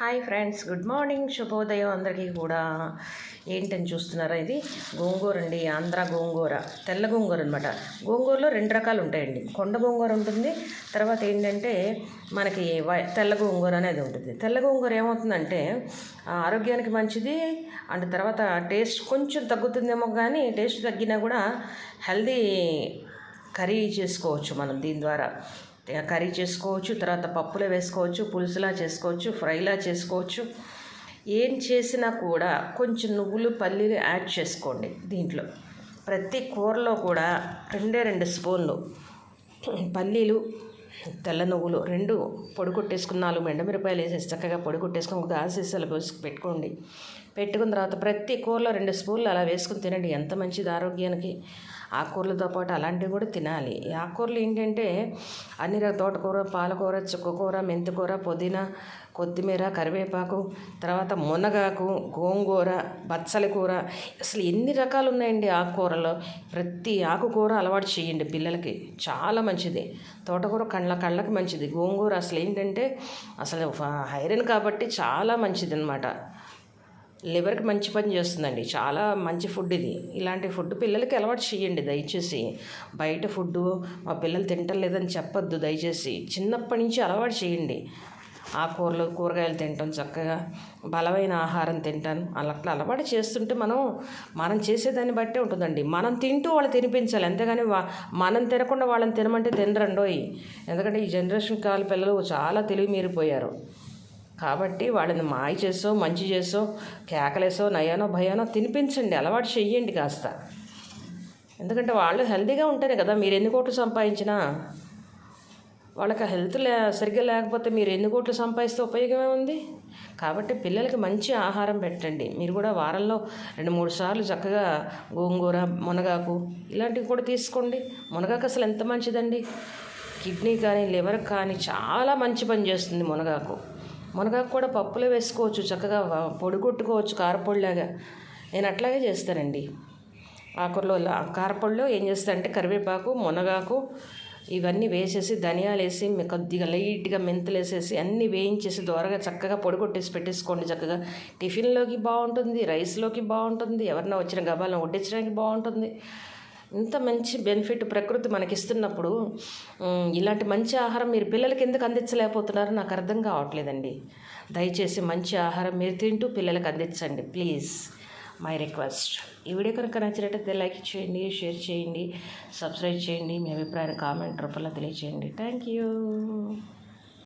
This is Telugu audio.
హాయ్ ఫ్రెండ్స్ గుడ్ మార్నింగ్ శుభోదయం అందరికీ కూడా. ఏంటని చూస్తున్నారా ఇది? గోంగూర అండి ఆంధ్ర గోంగూర తెల్ల గోంగూర అనమాట గోంగూరలో రెండు రకాలు ఉంటాయండి. కొండ గోంగూర ఉంటుంది తర్వాత ఏంటంటే మనకి వై- తెల్ల గోంగూర అనేది ఉంటుంది. తెల్ల గోంగూర ఏమవుతుందంటే ఆరోగ్యానికి మంచిది అండ్ తర్వాత టేస్ట్ కొంచెం తగ్గుతుందేమో కానీ టేస్ట్ తగ్గినా కూడా హెల్దీ కర్రీ చేసుకోవచ్చు మనం దీని ద్వారా. కర్రీ చేసుకోవచ్చు తర్వాత పప్పులో వేసుకోవచ్చు పులుసులా చేసుకోవచ్చు ఫ్రైలా చేసుకోవచ్చు. ఏం చేసినా కూడా కొంచెం నువ్వులు పల్లీలు యాడ్ చేసుకోండి దీంట్లో. ప్రతి కూరలో కూడా రెండే రెండు స్పూన్లు పల్లీలు తెల్ల నువ్వులు రెండు పొడి కొట్టేసుకున్న నాలుగు ఎండమిరపాయలు వేసేసి చక్కగా పొడి కొట్టేసుకుని గాజు సీసాలు పోసి పెట్టుకోండి. పెట్టుకున్న తర్వాత ప్రతి కూరలో రెండు స్పూన్లు అలా వేసుకుని తినండి. ఎంత మంచిది ఆరోగ్యానికి. ఆకుకూరలతో పాటు అలాంటివి కూడా తినాలి. ఈ ఆకుకూరలు ఏంటంటే అన్ని రకాల తోటకూర పాలకూర చుక్కకూర మెంతికూర పుదీనా కొత్తిమీర కరివేపాకు తర్వాత మునగాకు గోంగూర బచ్చలి కూర. అసలు ఎన్ని రకాలు ఉన్నాయండి ఆకుకూరలో ప్రతి ఆకుకూర అలవాటు చేయండి పిల్లలకి. చాలా మంచిది. తోటకూర కళ్ళ కళ్ళకి మంచిది. గోంగూర అసలు ఏంటంటే అసలు ఐరన్ కాబట్టి చాలా మంచిది అనమాట లివర్కి మంచి పని చేస్తుందండి. చాలా మంచి ఫుడ్ ఇది. ఇలాంటి ఫుడ్ పిల్లలకి అలవాటు చేయండి దయచేసి. బయట ఫుడ్ మా పిల్లలు తింటలేదని చెప్పొద్దు దయచేసి. చిన్నప్పటి నుంచి అలవాటు చేయండి. ఆకుకూరలు కూరగాయలు తింటాం చక్కగా. బలమైన ఆహారం తింటాను. అలా అట్లా అలవాటు చేస్తుంటే మనం మనం చేసేదాన్ని బట్టే ఉంటుందండి. మనం తింటూ వాళ్ళు తినిపించాలి. అంతేగాని వా- మనం తినకుండా వాళ్ళని తినమంటే తినరండోయి. ఎందుకంటే ఈ జనరేషన్ కాల పిల్లలు చాలా తెలివి మీరిపోయారు. కాబట్టి వాళ్ళని మాయ చేసో మంచి చేసో కేకలేసో నయానో భయానో తినిపించండి అలవాటు చెయ్యండి కాస్త. ఎందుకంటే వాళ్ళు హెల్తీగా ఉంటేనే కదా మీరు ఎన్ని కోట్లు సంపాదించినా. వాళ్ళకి హెల్త్ లే సరిగ్గా లేకపోతే మీరు ఎన్ని కోట్లు సంపాదిస్తే ఉపయోగమే ఉంది. కాబట్టి పిల్లలకి మంచి ఆహారం పెట్టండి. మీరు కూడా వారంలో రెండు మూడు సార్లు చక్కగా గోంగూర మునగాకు ఇలాంటివి కూడా తీసుకోండి. మునగాకు అసలు ఎంత మంచిదండి? కిడ్నీ కానీ లివర్ కానీ చాలా మంచి పని చేస్తుంది మునగాకు. మునగాకు కూడా పప్పులో వేసుకోవచ్చు చక్కగా పొడి కొట్టుకోవచ్చు కారపొడిలాగా. నేను అట్లాగే చేస్తానండి. ఆకుల్లో కారపొడిలో ఏం చేస్తా అంటే కరివేపాకు మునగాకు ఇవన్నీ వేసేసి ధనియాలు వేసి కొద్దిగా లైట్గా మెంతులు వేసేసి అన్నీ వేయించేసి దోరగా చక్కగా పొడి కొట్టేసి పెట్టేసుకోండి చక్కగా. టిఫిన్లోకి బాగుంటుంది రైస్లోకి బాగుంటుంది ఎవరన్నా వచ్చిన గబాలను వడ్డించడానికి బాగుంటుంది ఇంత మంచి బెనిఫిట్ ప్రకృతి మనకి ఇస్తున్నప్పుడు ఇలాంటి మంచి ఆహారం మీరు పిల్లలకి ఎందుకు అందించలేకపోతున్నారో నాకు అర్థం కావట్లేదండి. దయచేసి మంచి ఆహారం మీరు తింటూ పిల్లలకు అందించండి ప్లీజ్. మై రిక్వెస్ట్ ఈ వీడియో కనుక నచ్చినట్టయితే లైక్ చేయండి షేర్ చేయండి సబ్స్క్రైబ్ చేయండి. మీ అభిప్రాయాన్ని కామెంట్ రూపంలో తెలియచేయండి. Thank you